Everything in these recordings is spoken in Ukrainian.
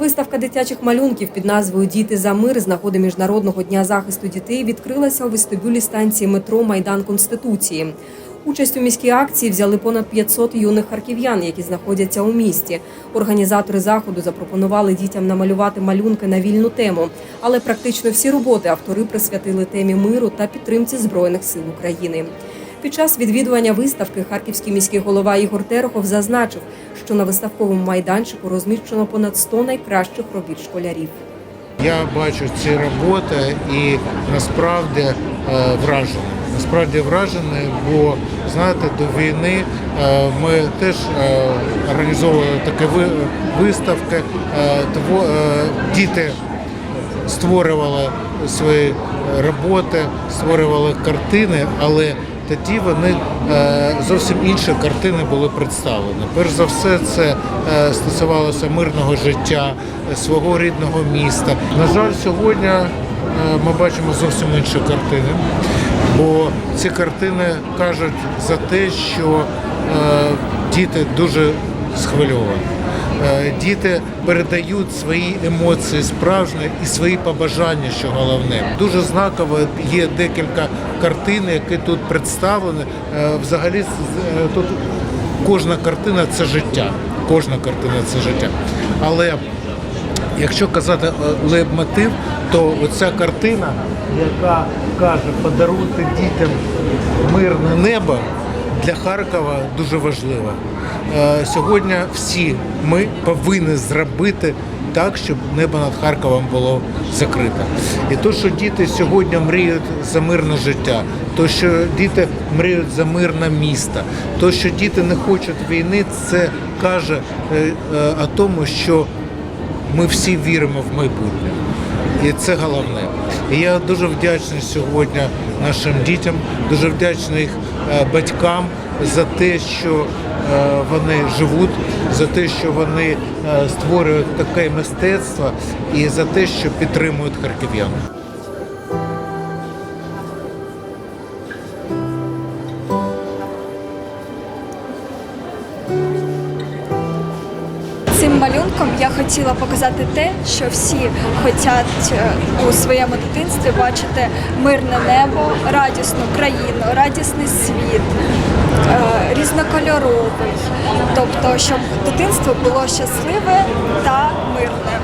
Виставка дитячих малюнків під назвою Діти за мир з нагоди Міжнародного дня захисту дітей відкрилася у вестибюлі станції метро Майдан Конституції. Участь у міській акції взяли понад 500 юних харків'ян, які знаходяться у місті. Організатори заходу запропонували дітям намалювати малюнки на вільну тему, але практично всі роботи автори присвятили темі миру та підтримці збройних сил України. Під час відвідування виставки харківський міський голова Ігор Терехов зазначив, що на виставковому майданчику розміщено понад 100 найкращих робіт школярів. Я бачу ці роботи і насправді е, вражений. Насправді вражений, бо знаєте, до війни е, ми теж е, організовували такі ви- виставки. Діти створювали свої роботи, створювали картини, але тоді вони е, зовсім інші картини були представлені. Перш за все, це е, стосувалося мирного життя, е, свого рідного міста. На жаль, сьогодні ми бачимо зовсім інші картини, бо ці картини кажуть за те, що діти дуже схвильовані. Е, Діти передають свої емоції справжні і свої побажання, що головне. Дуже знаково є декілька картин, які тут представлені. Е, Взагалі, е, тут кожна картина це життя. Кожна картина це життя. Але якщо казати лейтмотив, то оця картина, яка каже подарувати дітям мирне небо, для Харкова дуже важлива. Е, Сьогодні всі ми повинні зробити так, щоб небо над Харковом було закрите. І то, що діти сьогодні мріють за мирне життя, то, що діти мріють за мирне місто, то, що діти не хочуть війни, це каже е, е, о тому, що ми всі віримо в майбутнє. І це головне. І я дуже вдячний сьогодні нашим дітям, дуже вдячний їх е, батькам за те, що е, вони живуть, за те, що вони е, створюють таке мистецтво і за те, що підтримують харків'ян. Малюнком я хотіла показати те, що всі хочуть е, у своєму дитинстві бачити мирне небо, радісну країну, радісний світ, е, різнокольоровий. Тобто, щоб дитинство було щасливе та мирне.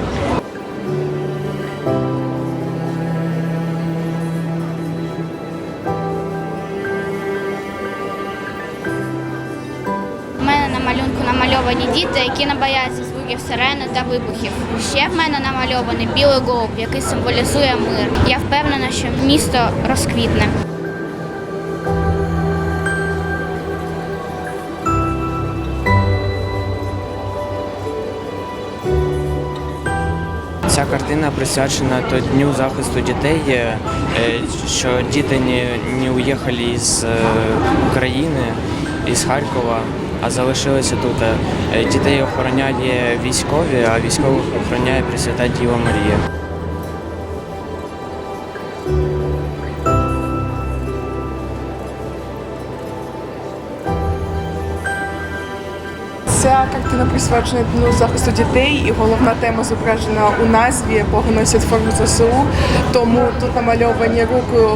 Малюнку намальовані діти, які не бояться звуків сирени та вибухів. Ще в мене намальований білий голуб, який символізує мир. Я впевнена, що місто розквітне. Ця картина присвячена то дню захисту дітей, е, що діти не, не уїхали з е, України, із Харкова, а залишилися тут. Е, Дітей охороняє військові, а військових охороняє Пресвята Діва Марія. Ця картина присвячена дню захисту дітей, і головна тема зображена у назві «Боги носять форму ЗСУ. Тому тут намальовані руки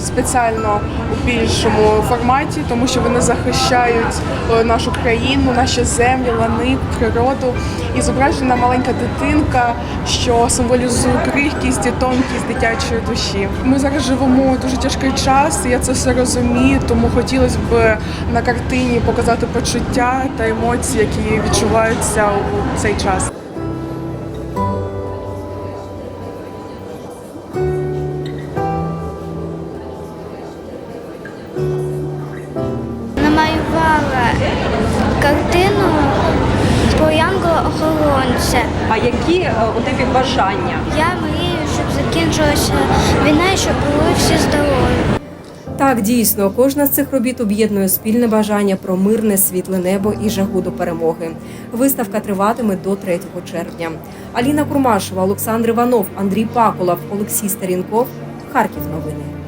спеціально у більшому форматі, тому що вони захищають нашу країну, наші землі, лани, природу. І зображена маленька дитинка, що символізує крихкість і тонкість дитячої душі. Ми зараз живемо дуже тяжкий час, і я це все розумію, тому хотілося б на картині показати почуття та емоції, які відчуваються у цей час. Янгола-охоронця. А які е, у тебе бажання? Я мрію, щоб закінчилася війна і щоб були всі здорові. Так, дійсно, кожна з цих робіт об'єднує спільне бажання про мирне світле небо і жагу до перемоги. Виставка триватиме до 3 червня. Аліна Курмашева, Олександр Іванов, Андрій Пакулов, Олексій Старінков. Харків новини.